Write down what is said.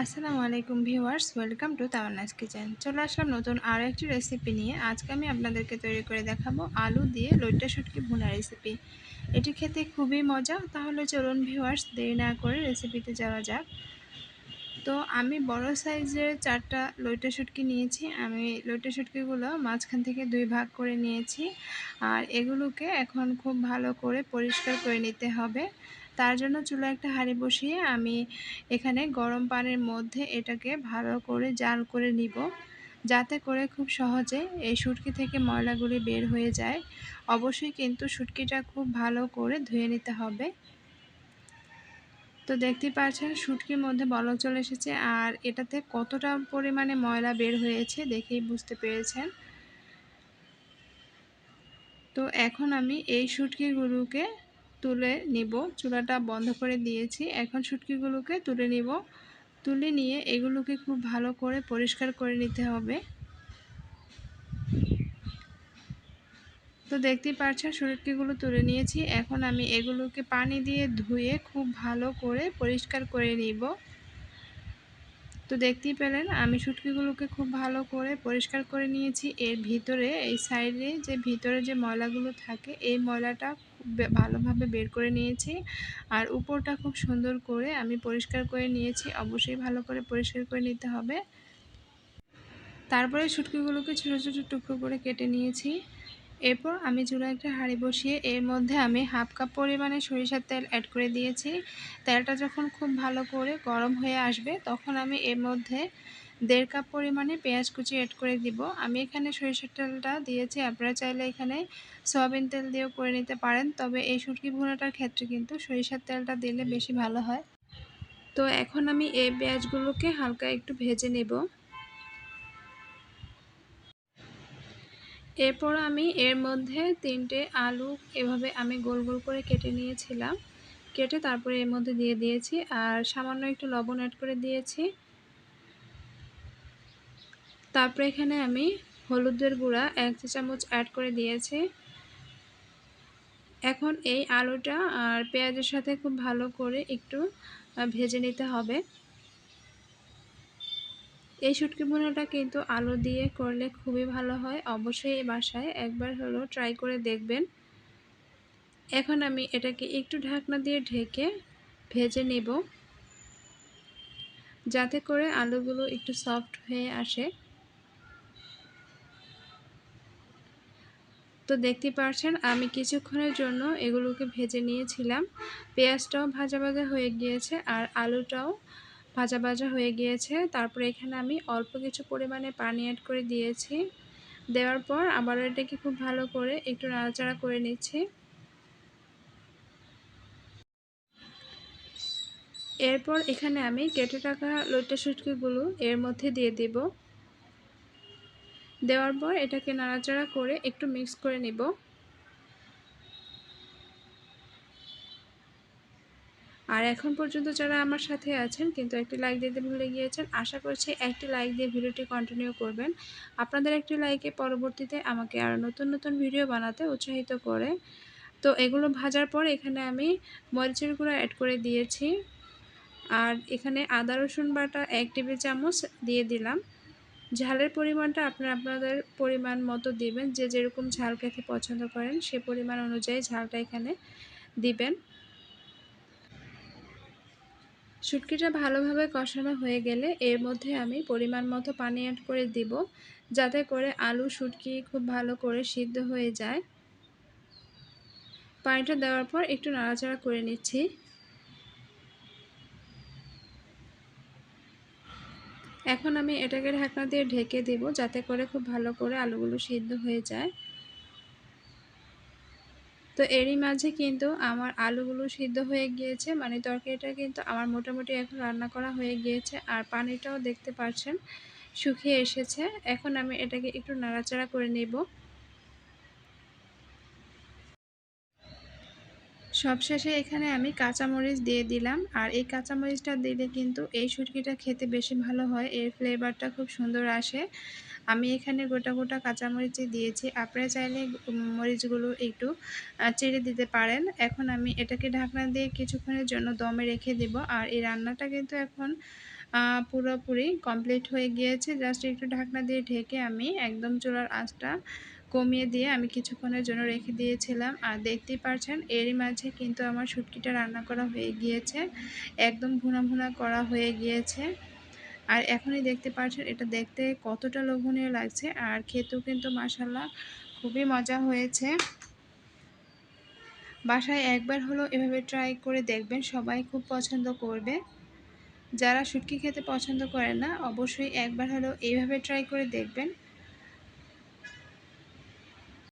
আসসালামু আলাইকুম viewers, welcome to Tawannas kitchen. চলে আসলাম নতুন আরও একটি রেসিপি নিয়ে। আজকে আমি আপনাদেরকে তৈরি করে দেখাবো আলু দিয়ে লইট্টা শুটকি ভুনা রেসিপি এটি খেতে খুবই মজা, তাহলে চলুন ভিউয়ার্স, দেরি না করে রেসিপিতে যাওয়া যাক। তো আমি বড় সাইজের চারটা লইট্টা শুটকি নিয়েছি। আমি লইট্টা শুটকিগুলো মাঝখান থেকে দুই ভাগ করে নিয়েছি। আর এগুলোকে এখন খুব ভালো করে পরিষ্কার করে নিতে হবে। তার জন্য চুলা একটা হাঁড়ি বসিয়ে আমি এখানে গরম পানির মধ্যে এটাকে ভালো করে জাল করে নিব। যাতে করে খুব সহজে এই শুটকি থেকে ময়লাগুলি বের হয়ে যায়। অবশ্যই কিন্তু শুটকিটা খুব ভালো করে ধুয়ে নিতে হবে। তো দেখতে পাচ্ছেন শুটকির মধ্যে বলক চলে এসেছে আর এটাতে কতটা পরিমাণে ময়লা বের হয়েছে দেখেই বুঝতে পেরেছেন। তো এখন আমি এই শুটকিগুলোকে তুলে নিব। চুলাটা বন্ধ করে দিয়েছি। এখন শুটকিগুলোকে তুলে নিব। তুলে নিয়ে এগুলোকে খুব ভালো করে পরিষ্কার করে নিতে হবে। তো দেখতেই পাচ্ছেন শুটকিগুলো তুলে নিয়েছি। এখন আমি এগুলোকে পানি দিয়ে ধুয়ে খুব ভালো করে পরিষ্কার করে নিব। তো দেখতেই পেলেন, আমি শুটকিগুলোকে খুব ভালো করে পরিষ্কার করে নিয়েছি। এর ভিতরে, এই সাইডে যে ভিতরে যে ময়লাগুলো থাকে, এই ময়লাটা ভালোভাবে বের করে নিয়েছি। আর উপরটা খুব সুন্দর করে আমি পরিষ্কার করে নিয়েছি। অবশ্যই ভালো করে পরিষ্কার করে নিতে হবে। তারপরে শুটকিগুলোকে ছোটো ছোটো টুকরো করে কেটে নিয়েছি। এরপর আমি চুলা একটা হাঁড়ি বসিয়ে এর মধ্যে আমি হাফ কাপ পরিমাণে সরিষার তেল অ্যাড করে দিয়েছি। তেলটা যখন খুব ভালো করে গরম হয়ে আসবে, তখন আমি এর মধ্যে দেড় কাপ পরিমাণে পেঁয়াজ কুচি অ্যাড করে দিব। আমি এখানে সরিষার তেলটা দিয়েছি, আপনারা চাইলে এখানে সয়াবিন তেল দিয়েও করে নিতে পারেন, তবে এই শুটকি ভুনাটার ক্ষেত্রে কিন্তু সরিষার তেলটা দিলে বেশি ভালো হয়। তো এখন আমি এই পেঁয়াজগুলোকে হালকা একটু ভেজে নেব। এরপর আমি এর মধ্যে তিনটে আলু এভাবে আমি গোল গোল করে কেটে নিয়েছিলাম। কেটে তারপরে এর মধ্যে দিয়ে দিয়েছি আর সামান্য একটু লবণ অ্যাড করে দিয়েছি। তারপরে এখানে আমি হলুদের গুঁড়া এক চা চামচ অ্যাড করে দিয়েছি। এখন এই আলুটা আর পেঁয়াজের সাথে খুব ভালো করে একটু ভেজে নিতে হবে। এই শুটকি বোনাটা কিন্তু আলু দিয়ে করলে খুবই ভালো হয়। অবশ্যই এই বাসায় একবার হলো ট্রাই করে দেখবেন। এখন আমি এটাকে একটু ঢাকনা দিয়ে ঢেকে ভেজে নেব। যাতে করে আলুগুলো একটু সফট হয়ে আসে। তো দেখতে পাচ্ছেন আমি কিছুক্ষণের জন্য এগুলোকে ভেজে নিয়েছিলাম। পেঁয়াজটাও ভাজা ভাজা হয়ে গিয়েছে আর আলুটাও ভাজা ভাজা হয়ে গিয়েছে। তারপরে এখানে আমি অল্প কিছু পরিমাণে পানি অ্যাড করে দিয়েছি। দেওয়ার পর আবার এটাকে খুব ভালো করে একটু নাড়াচাড়া করে নিচ্ছি। এরপর এখানে আমি কেটে রাখা লইট্টা শুটকিগুলো এর মধ্যে দিয়ে দেব। দেওয়ার পর এটাকে নাড়াচাড়া করে একটু মিক্স করে নেব। আর এখন পর্যন্ত যারা আমার সাথে আছেন, কিন্তু একটি লাইক দিতে ভুলে গিয়েছেন, আশা করছি একটি লাইক দিয়ে ভিডিওটি কন্টিনিউ করবেন। আপনাদের একটি লাইকে পরবর্তীতে আমাকে আরও নতুন নতুন ভিডিও বানাতে উৎসাহিত করে। তো এগুলো ভাজার পর এখানে আমি মরিচের গুঁড়া অ্যাড করে দিয়েছি। আর এখানে আদা, রসুন বাটা এক টেবিল চামচ দিয়ে দিলাম। ঝালের পরিমাণটা আপনারা আপনাদের পরিমাণ মতো দিবেন। যে যেরকম ঝাল খেতে পছন্দ করেন, সে পরিমাণ অনুযায়ী ঝালটা এখানে দিবেন। শুটকিটা ভালোভাবে কষানো হয়ে গেলে এর মধ্যে আমি পরিমাণ মতো পানি অ্যাড করে দিব, যাতে করে আলু শুটকি খুব ভালো করে সিদ্ধ হয়ে যায়। পানিটা দেওয়ার পর একটু নাড়াচাড়া করে নিচ্ছি। এখন আমি এটাকে ঢাকনা দিয়ে ঢেকে দেব, যাতে করে খুব ভালো করে আলুগুলো সিদ্ধ হয়ে যায়। তো এরই মাঝে কিন্তু আমার আলুগুলো সিদ্ধ হয়ে গিয়েছে মানে তরকারিটা কিন্তু আমার মোটামুটি এখন রান্না করা হয়ে গিয়েছে আর পানিটাও দেখতে পাচ্ছেন, শুকিয়ে এসেছে। এখন আমি এটাকে একটু নাড়াচাড়া করে নেব। সবশেষে এখানে আমি কাঁচামরিচ দিয়ে দিলাম। আর এই কাঁচামরিচটা দিলে কিন্তু এই সুটকিটা খেতে বেশি ভালো হয়। এর ফ্লেভারটা খুব সুন্দর আসে। আমি এখানে গোটা গোটা কাঁচামরিচই দিয়েছি। আপনারা চাইলে মরিচগুলো একটু চেড়ে দিতে পারেন। এখন আমি এটাকে ঢাকনা দিয়ে কিছুক্ষণের জন্য দমে রেখে দেব। আর এই রান্নাটা কিন্তু এখন পুরোপুরি কমপ্লিট হয়ে গিয়েছে। জাস্ট একটু ঢাকনা দিয়ে ঢেকে আমি একদম চুলার আঁচটা কমিয়ে দিয়ে আমি কিছুক্ষণের জন্য রেখে দিয়েছিলাম। আর দেখতেই পারছেন, এরই মাঝে কিন্তু আমার শুটকিটা রান্না করা হয়ে গিয়েছে। একদম ভুনা ভুনা করা হয়ে গিয়েছে। আর এখনই দেখতে পাচ্ছেন এটা দেখতে কতটা লোভনীয় লাগছে। আর খেতেও কিন্তু মাসাল্লাহ খুবই মজা হয়েছে। বাসায় একবার হলো এভাবে ট্রাই করে দেখবেন, সবাই খুব পছন্দ করবে। যারা শুটকি খেতে পছন্দ করে না, অবশ্যই একবার হলেও এইভাবে ট্রাই করে দেখবেন।